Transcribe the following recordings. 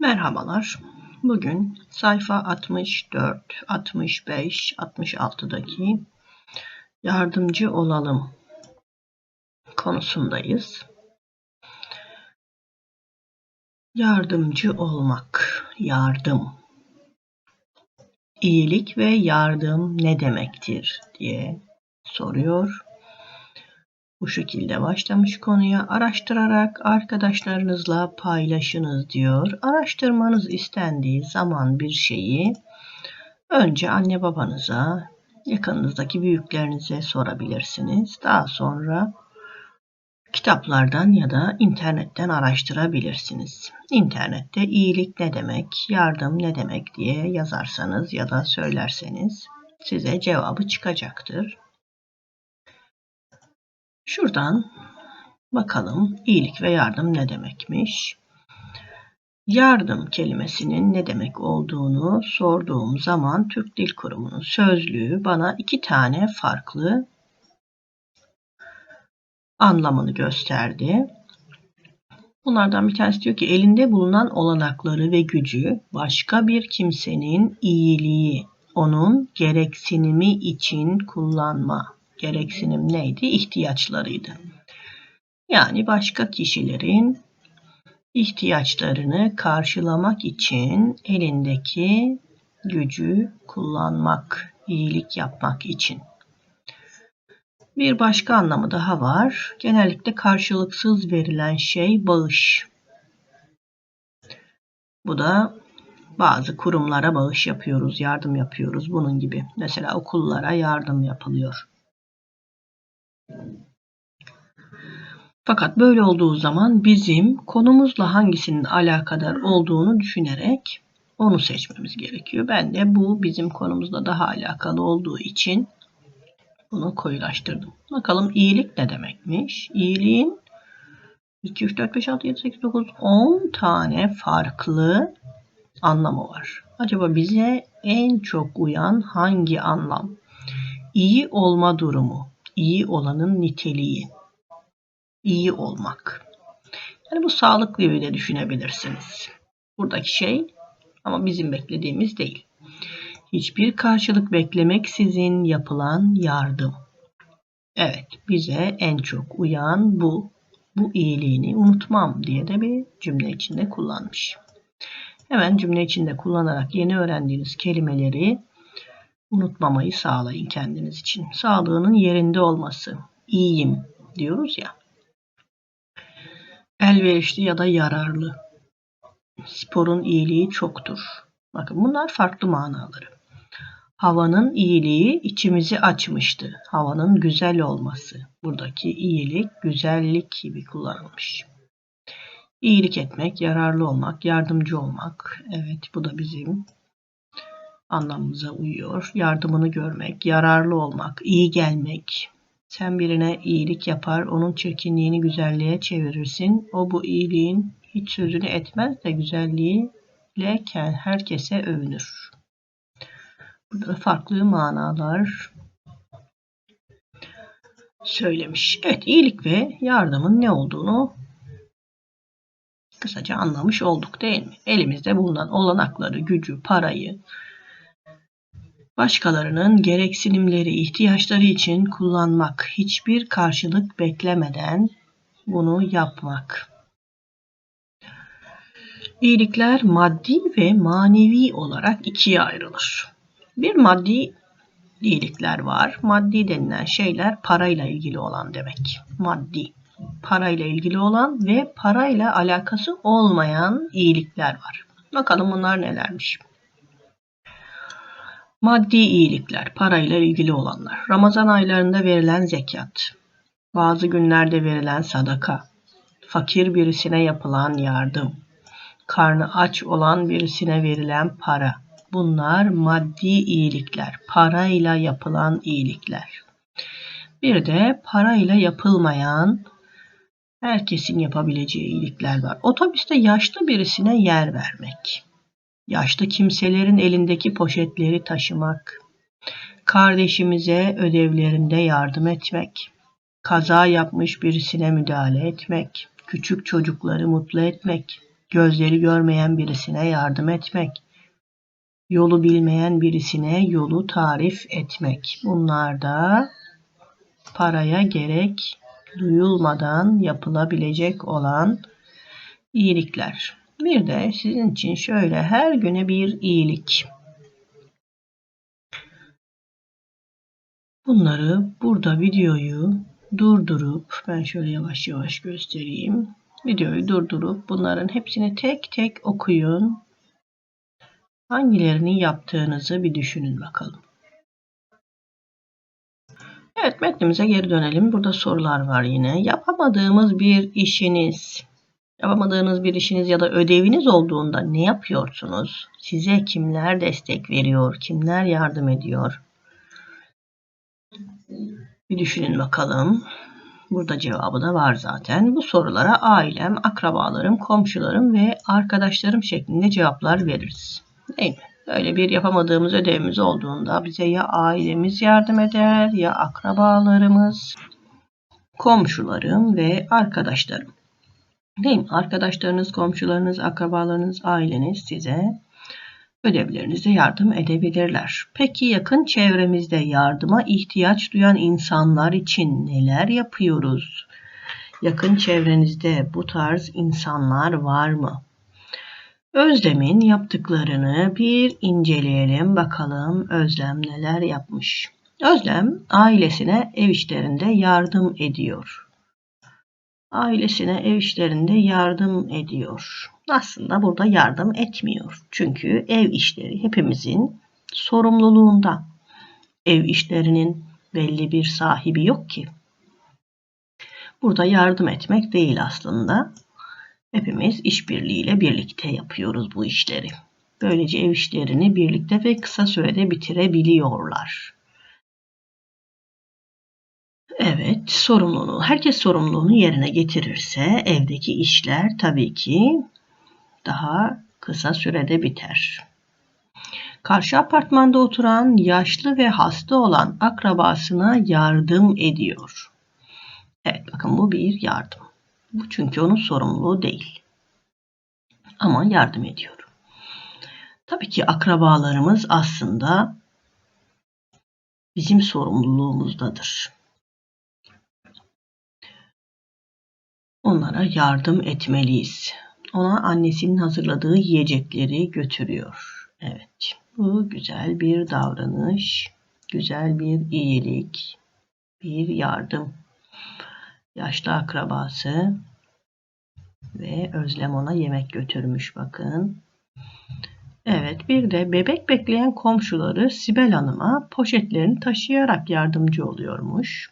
Merhabalar. Bugün sayfa 64, 65, 66'daki yardımcı olalım konusundayız. Yardımcı olmak, yardım. İyilik ve yardım ne demektir diye soruyor. Bu şekilde başlamış konuya araştırarak arkadaşlarınızla paylaşınız diyor. Araştırmanız istendiği zaman bir şeyi önce anne babanıza, yakınınızdaki büyüklerinize sorabilirsiniz. Daha sonra kitaplardan ya da internetten araştırabilirsiniz. İnternette iyilik ne demek, yardım ne demek diye yazarsanız ya da söylerseniz size cevabı çıkacaktır. Şuradan bakalım iyilik ve yardım ne demekmiş. Yardım kelimesinin ne demek olduğunu sorduğum zaman Türk Dil Kurumu'nun sözlüğü bana iki tane farklı anlamını gösterdi. Bunlardan bir tanesi diyor ki elinde bulunan olanakları ve gücü başka bir kimsenin iyiliği, onun gereksinimi için kullanma gereksinim neydi? İhtiyaçlarıydı. Yani başka kişilerin ihtiyaçlarını karşılamak için elindeki gücü kullanmak, iyilik yapmak için. Bir başka anlamı daha var. Genellikle karşılıksız verilen şey bağış. Bu da bazı kurumlara bağış yapıyoruz, yardım yapıyoruz bunun gibi. Mesela okullara yardım yapılıyor. Fakat böyle olduğu zaman bizim konumuzla hangisinin alakadar olduğunu düşünerek onu seçmemiz gerekiyor. Ben de bu bizim konumuzla daha alakalı olduğu için bunu koyulaştırdım. Bakalım iyilik ne demekmiş? İyiliğin 2, 3, 4, 5, 6, 7, 8, 9, 10 tane farklı anlamı var. Acaba bize en çok uyan hangi anlam? İyi olma durumu, iyi olanın niteliği, iyi olmak. Yani bu sağlıklı bir de düşünebilirsiniz. Buradaki şey ama bizim beklediğimiz değil. Hiçbir karşılık beklemek sizin yapılan yardım. Evet, bize en çok uyan bu. Bu iyiliğini unutmam diye de bir cümle içinde kullanmış. Hemen cümle içinde kullanarak yeni öğrendiğiniz kelimeleri unutmamayı sağlayın kendiniz için. Sağlığının yerinde olması. İyiyim diyoruz ya. Elverişli ya da yararlı. Sporun iyiliği çoktur. Bakın bunlar farklı manaları. Havanın iyiliği içimizi açmıştı. Havanın güzel olması. Buradaki iyilik, güzellik gibi kullanılmış. İyilik etmek, yararlı olmak, yardımcı olmak. Evet bu da bizim anlamımıza uyuyor. Yardımını görmek, yararlı olmak, iyi gelmek. Sen birine iyilik yapar, onun çirkinliğini güzelliğe çevirirsin. O bu iyiliğin hiç sözünü etmez de güzelliğiyle herkese övünür. Burada farklı manalar söylemiş. Evet, iyilik ve yardımın ne olduğunu kısaca anlamış olduk değil mi? Elimizde bulunan olanakları, gücü, parayı, başkalarının gereksinimleri, ihtiyaçları için kullanmak, hiçbir karşılık beklemeden bunu yapmak. İyilikler maddi ve manevi olarak ikiye ayrılır. Bir maddi iyilikler var. Maddi denilen şeyler parayla ilgili olan demek. Maddi. Parayla ilgili olan ve parayla alakası olmayan iyilikler var. Bakalım bunlar nelermiş. Maddi iyilikler, parayla ilgili olanlar. Ramazan aylarında verilen zekat, bazı günlerde verilen sadaka, fakir birisine yapılan yardım, karnı aç olan birisine verilen para. Bunlar maddi iyilikler, parayla yapılan iyilikler. Bir de parayla yapılmayan herkesin yapabileceği iyilikler var. Otobüste yaşlı birisine yer vermek. Yaşlı kimselerin elindeki poşetleri taşımak, kardeşimize ödevlerinde yardım etmek, kaza yapmış birisine müdahale etmek, küçük çocukları mutlu etmek, Gözleri görmeyen birisine yardım etmek. Yolu bilmeyen birisine yolu tarif etmek. Bunlar da paraya gerek duyulmadan yapılabilecek olan iyilikler. Bir de sizin için şöyle her güne bir iyilik. Bunları burada videoyu durdurup ben şöyle yavaş yavaş göstereyim. Videoyu durdurup bunların hepsini tek tek okuyun. Hangilerini yaptığınızı bir düşünün bakalım. Evet metnimize geri dönelim. Burada sorular var yine. Yapamadığımız bir işiniz, yapamadığınız bir işiniz ya da ödeviniz olduğunda ne yapıyorsunuz? Size kimler destek veriyor? Kimler yardım ediyor? Bir düşünün bakalım. Burada cevabı da var zaten. Bu sorulara ailem, akrabalarım, komşularım ve arkadaşlarım şeklinde cevaplar veririz. Değil mi? Öyle bir yapamadığımız ödevimiz olduğunda bize ya ailemiz yardım eder ya akrabalarımız, komşularım ve arkadaşlarım. Değil mi? Arkadaşlarınız, komşularınız, akrabalarınız, aileniz size ödevlerinizde yardım edebilirler. Peki yakın çevremizde yardıma ihtiyaç duyan insanlar için neler yapıyoruz? Yakın çevrenizde bu tarz insanlar var mı? Özlem'in yaptıklarını bir inceleyelim bakalım Özlem neler yapmış. Özlem ailesine ev işlerinde yardım ediyor. Ailesine ev işlerinde yardım ediyor. Aslında burada yardım etmiyor. Çünkü ev işleri hepimizin sorumluluğunda. Ev işlerinin belli bir sahibi yok ki. Burada yardım etmek değil aslında. Hepimiz işbirliğiyle birlikte yapıyoruz bu işleri. Böylece ev işlerini birlikte ve kısa sürede bitirebiliyorlar. Evet, sorumluluğu. Herkes sorumluluğunu yerine getirirse evdeki işler tabii ki daha kısa sürede biter. Karşı apartmanda oturan yaşlı ve hasta olan akrabasına yardım ediyor. Evet bakın bu bir yardım. Bu çünkü onun sorumluluğu değil. Ama yardım ediyor. Tabii ki akrabalarımız aslında bizim sorumluluğumuzdadır. Onlara yardım etmeliyiz. Ona annesinin hazırladığı yiyecekleri götürüyor. Evet, bu güzel bir davranış, güzel bir iyilik, bir yardım yaşlı akrabası ve Özlem ona yemek götürmüş bakın. Evet bir de bebek bekleyen komşuları Sibel Hanım'a poşetlerini taşıyarak yardımcı oluyormuş.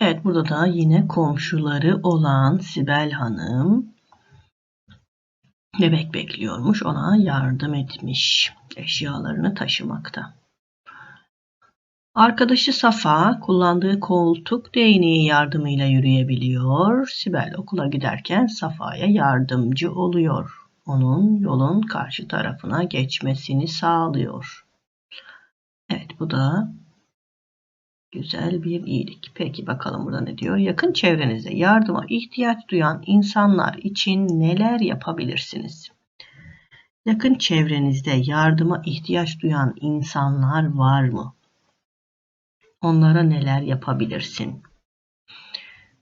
Evet burada da yine komşuları olan Sibel Hanım bebek bekliyormuş ona yardım etmiş eşyalarını taşımakta. Arkadaşı Safa kullandığı koltuk değneği yardımıyla yürüyebiliyor. Sibel okula giderken Safa'ya yardımcı oluyor. Onun yolun karşı tarafına geçmesini sağlıyor. Evet bu da güzel bir iyilik. Peki bakalım burada ne diyor? Yakın çevrenizde yardıma ihtiyaç duyan insanlar için neler yapabilirsiniz? Yakın çevrenizde yardıma ihtiyaç duyan insanlar var mı? Onlara neler yapabilirsin?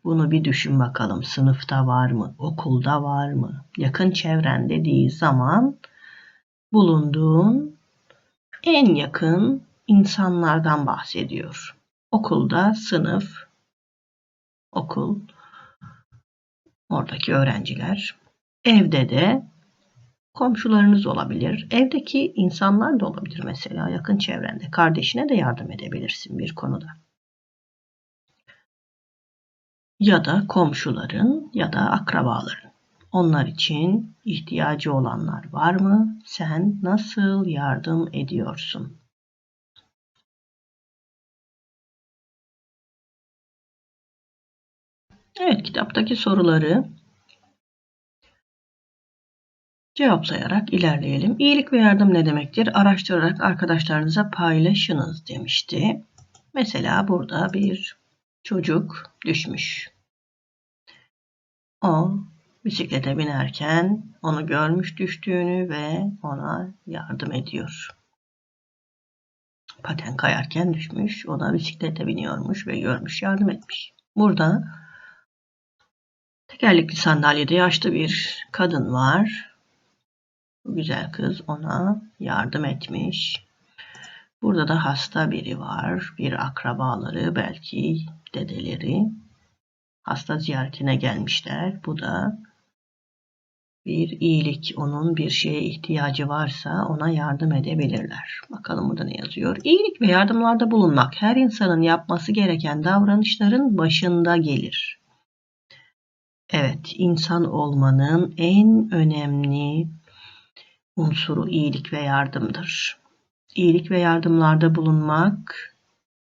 Bunu bir düşün bakalım. Sınıfta var mı? Okulda var mı? Yakın çevren dediği zaman bulunduğun en yakın insanlardan bahsediyor. Okulda sınıf, okul, oradaki öğrenciler. Evde de komşularınız olabilir. Evdeki insanlar da olabilir mesela yakın çevrende. Kardeşine de yardım edebilirsin bir konuda. Ya da komşuların ya da akrabaların. Onlar için ihtiyacı olanlar var mı? Sen nasıl yardım ediyorsun? Evet, kitaptaki soruları Cevaplayarak ilerleyelim. İyilik ve yardım ne demektir? Araştırarak arkadaşlarınıza paylaşınız demişti. Mesela burada bir çocuk düşmüş. O bisiklete binerken onu görmüş düştüğünü ve ona yardım ediyor. Paten kayarken düşmüş, o da bisiklete biniyormuş ve görmüş, yardım etmiş. Burada tekerlekli sandalyede yaşlı bir kadın var. Bu güzel kız ona yardım etmiş. Burada da hasta biri var. Bir akrabaları, belki dedeleri hasta ziyaretine gelmişler. Bu da bir iyilik, onun bir şeye ihtiyacı varsa ona yardım edebilirler. Bakalım burada ne yazıyor? İyilik ve yardımlarda bulunmak her insanın yapması gereken davranışların başında gelir. Evet, insan olmanın en önemli unsuru iyilik ve yardımdır. İyilik ve yardımlarda bulunmak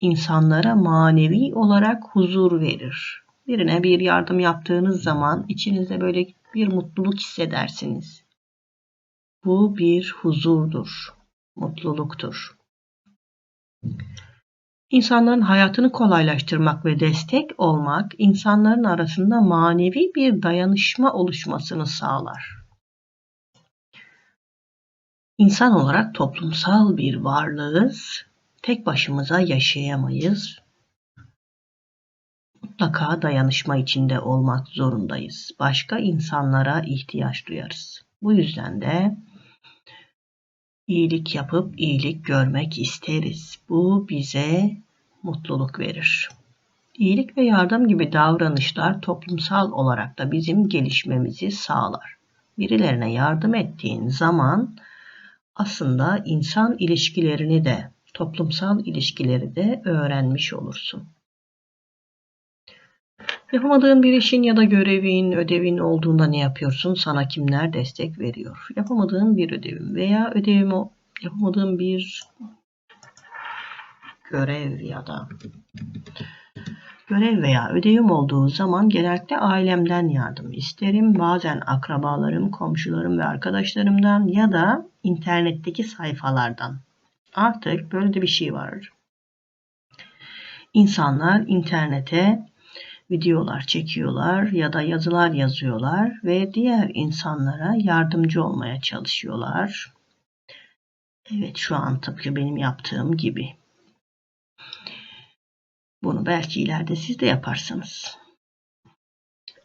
insanlara manevi olarak huzur verir. Birine bir yardım yaptığınız zaman içinizde böyle bir mutluluk hissedersiniz. Bu bir huzurdur, mutluluktur. İnsanların hayatını kolaylaştırmak ve destek olmak, insanların arasında manevi bir dayanışma oluşmasını sağlar. İnsan olarak toplumsal bir varlığız. Tek başımıza yaşayamayız. Mutlaka dayanışma içinde olmak zorundayız. Başka insanlara ihtiyaç duyarız. Bu yüzden de iyilik yapıp iyilik görmek isteriz. Bu bize mutluluk verir. İyilik ve yardım gibi davranışlar toplumsal olarak da bizim gelişmemizi sağlar. Birilerine yardım ettiğin zaman aslında insan ilişkilerini de, toplumsal ilişkileri de öğrenmiş olursun. Yapamadığın bir işin ya da görevin, ödevin olduğunda ne yapıyorsun? Sana kimler destek veriyor? Yapamadığın bir ödevin veya ödevim o yapamadığın bir görev ya da görev veya ödevim olduğu zaman genellikle ailemden yardım isterim. Bazen akrabalarım, komşularım ve arkadaşlarımdan ya da internetteki sayfalardan. Artık böyle de bir şey var. İnsanlar internete videolar çekiyorlar ya da yazılar yazıyorlar ve diğer insanlara yardımcı olmaya çalışıyorlar. Evet şu an tıpkı benim yaptığım gibi. Bunu belki ileride siz de yaparsınız.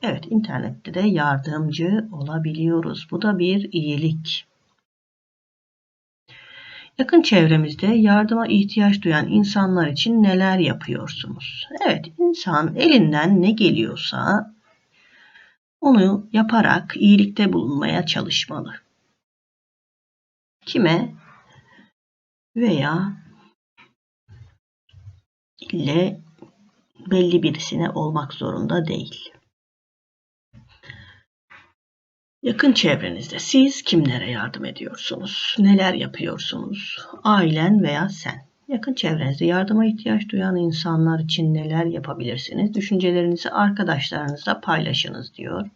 Evet, internette de yardımcı olabiliyoruz. Bu da bir iyilik. Yakın çevremizde yardıma ihtiyaç duyan insanlar için neler yapıyorsunuz? Evet, insan elinden ne geliyorsa onu yaparak iyilikte bulunmaya çalışmalı. Kime veya ille belli birisine olmak zorunda değil. Yakın çevrenizde siz kimlere yardım ediyorsunuz? Neler yapıyorsunuz? Ailen veya sen. Yakın çevrenizde yardıma ihtiyaç duyan insanlar için neler yapabilirsiniz? Düşüncelerinizi arkadaşlarınızla paylaşınız diyor.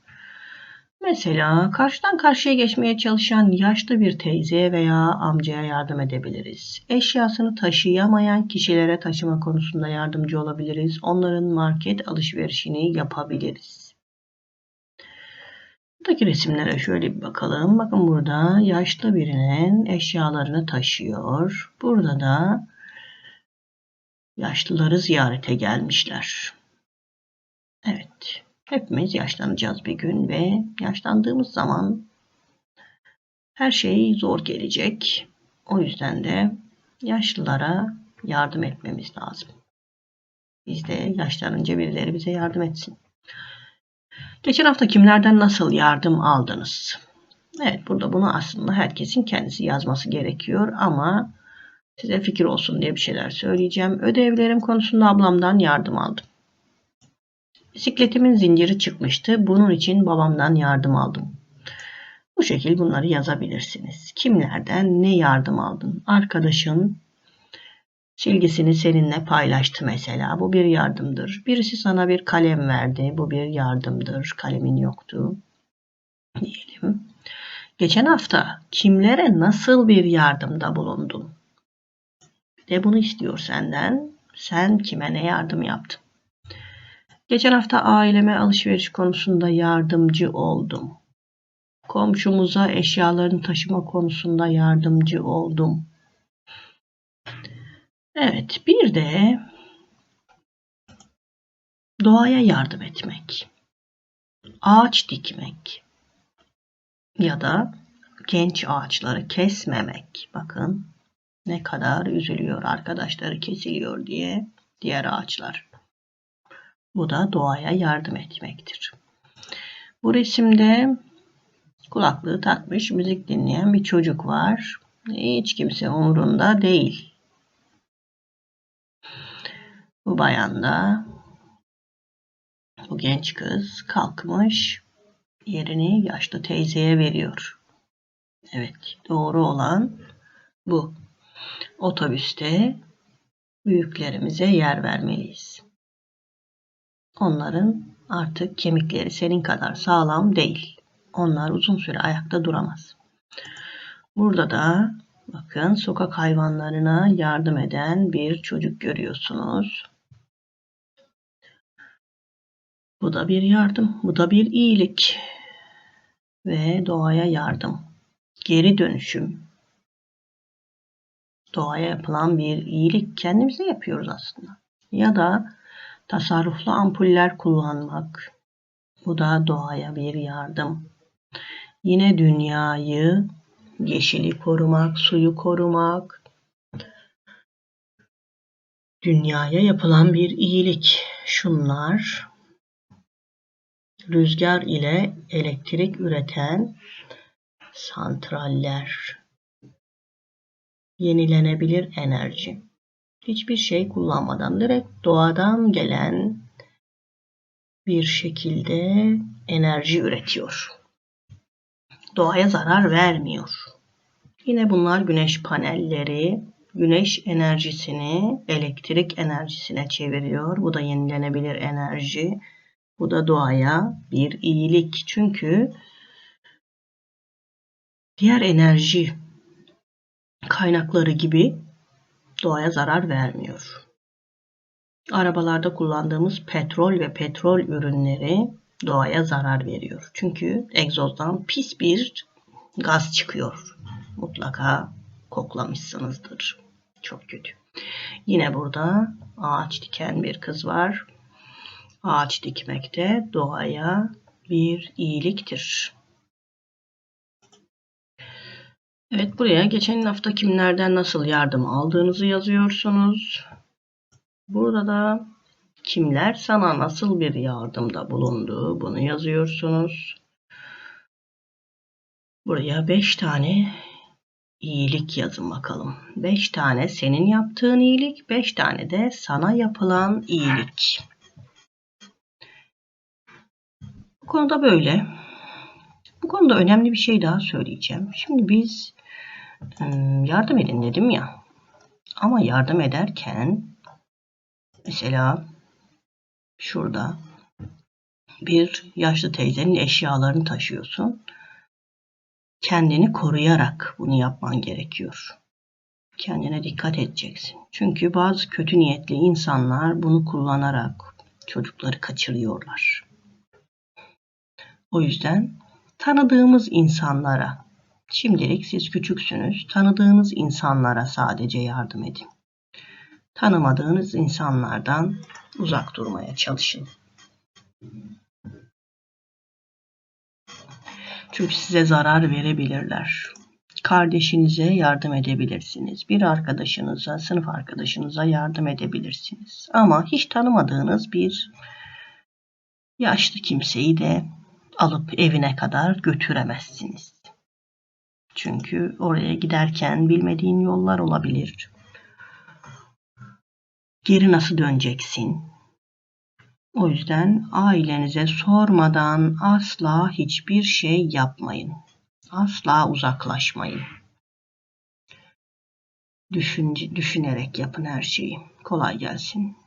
Mesela karşıdan karşıya geçmeye çalışan yaşlı bir teyzeye veya amcaya yardım edebiliriz. Eşyasını taşıyamayan kişilere taşıma konusunda yardımcı olabiliriz. Onların market alışverişini yapabiliriz. Buradaki resimlere şöyle bir bakalım. Bakın burada yaşlı birinin eşyalarını taşıyor. Burada da yaşlıları ziyarete gelmişler. Evet. Hepimiz yaşlanacağız bir gün ve yaşlandığımız zaman her şey zor gelecek. O yüzden de yaşlılara yardım etmemiz lazım. Biz de yaşlanınca birileri bize yardım etsin. Geçen hafta kimlerden nasıl yardım aldınız? Evet burada bunu aslında herkesin kendisi yazması gerekiyor ama size fikir olsun diye bir şeyler söyleyeceğim. Ödevlerim konusunda ablamdan yardım aldım. Bisikletimin zinciri çıkmıştı. Bunun için babamdan yardım aldım. Bu şekil bunları yazabilirsiniz. Kimlerden ne yardım aldın? Arkadaşın silgisini seninle paylaştı mesela. Bu bir yardımdır. Birisi sana bir kalem verdi. Bu bir yardımdır. Kalemin yoktu. Diyelim. Geçen hafta kimlere nasıl bir yardımda bulundun? de bunu istiyor senden. Sen kime ne yardım yaptın? Geçen hafta aileme alışveriş konusunda yardımcı oldum. Komşumuza eşyalarını taşıma konusunda yardımcı oldum. Evet, bir de doğaya yardım etmek, ağaç dikmek ya da genç ağaçları kesmemek. Bakın ne kadar üzülüyor arkadaşları kesiliyor diye diğer ağaçlar. Bu da doğaya yardım etmektir. Bu resimde kulaklığı takmış müzik dinleyen bir çocuk var. Hiç kimse umurunda değil. Bu bayan da bu genç kız kalkmış yerini yaşlı teyzeye veriyor. Evet doğru olan bu. Otobüste büyüklerimize yer vermeliyiz. Onların artık kemikleri senin kadar sağlam değil. Onlar uzun süre ayakta duramaz. Burada da bakın sokak hayvanlarına yardım eden bir çocuk görüyorsunuz. Bu da bir yardım, bu da bir iyilik ve doğaya yardım. Geri dönüşüm. Doğaya yapılan bir iyilik kendimize yapıyoruz aslında. Ya da tasarruflu ampuller kullanmak. Bu da doğaya bir yardım. Yine dünyayı, yeşili korumak, suyu korumak, dünyaya yapılan bir iyilik. Şunlar rüzgar ile elektrik üreten santraller, yenilenebilir enerji. Hiçbir şey kullanmadan direkt doğadan gelen bir şekilde enerji üretiyor. Doğaya zarar vermiyor. Yine bunlar güneş panelleri, güneş enerjisini elektrik enerjisine çeviriyor. Bu da yenilenebilir enerji. Bu da doğaya bir iyilik. Çünkü diğer enerji kaynakları gibi doğaya zarar vermiyor. Arabalarda kullandığımız petrol ve petrol ürünleri doğaya zarar veriyor. Çünkü egzozdan pis bir gaz çıkıyor. Mutlaka koklamışsınızdır. Çok kötü. Yine burada ağaç diken bir kız var. Ağaç dikmek de doğaya bir iyiliktir. Evet buraya geçen hafta kimlerden nasıl yardım aldığınızı yazıyorsunuz. Burada da kimler sana nasıl bir yardımda bulundu bunu yazıyorsunuz. Buraya 5 tane iyilik yazın bakalım. 5 tane senin yaptığın iyilik, 5 tane de sana yapılan iyilik. Konuda böyle. Bu konuda önemli bir şey daha söyleyeceğim. Şimdi biz yardım edin dedim ya. Ama yardım ederken mesela şurada bir yaşlı teyzenin eşyalarını taşıyorsun. Kendini koruyarak bunu yapman gerekiyor. Kendine dikkat edeceksin. Çünkü bazı kötü niyetli insanlar bunu kullanarak çocukları kaçırıyorlar. O yüzden tanıdığımız insanlara Şimdilik siz küçüksünüz. Tanıdığınız insanlara sadece yardım edin. Tanımadığınız insanlardan uzak durmaya çalışın. Çünkü size zarar verebilirler. Kardeşinize yardım edebilirsiniz. Bir arkadaşınıza, sınıf arkadaşınıza yardım edebilirsiniz. Ama hiç tanımadığınız bir yaşlı kimseyi de alıp evine kadar götüremezsiniz. Çünkü oraya giderken bilmediğin yollar olabilir. Geri nasıl döneceksin? O yüzden ailenize sormadan asla hiçbir şey yapmayın. Asla uzaklaşmayın. Düşün, düşünerek yapın her şeyi. Kolay gelsin.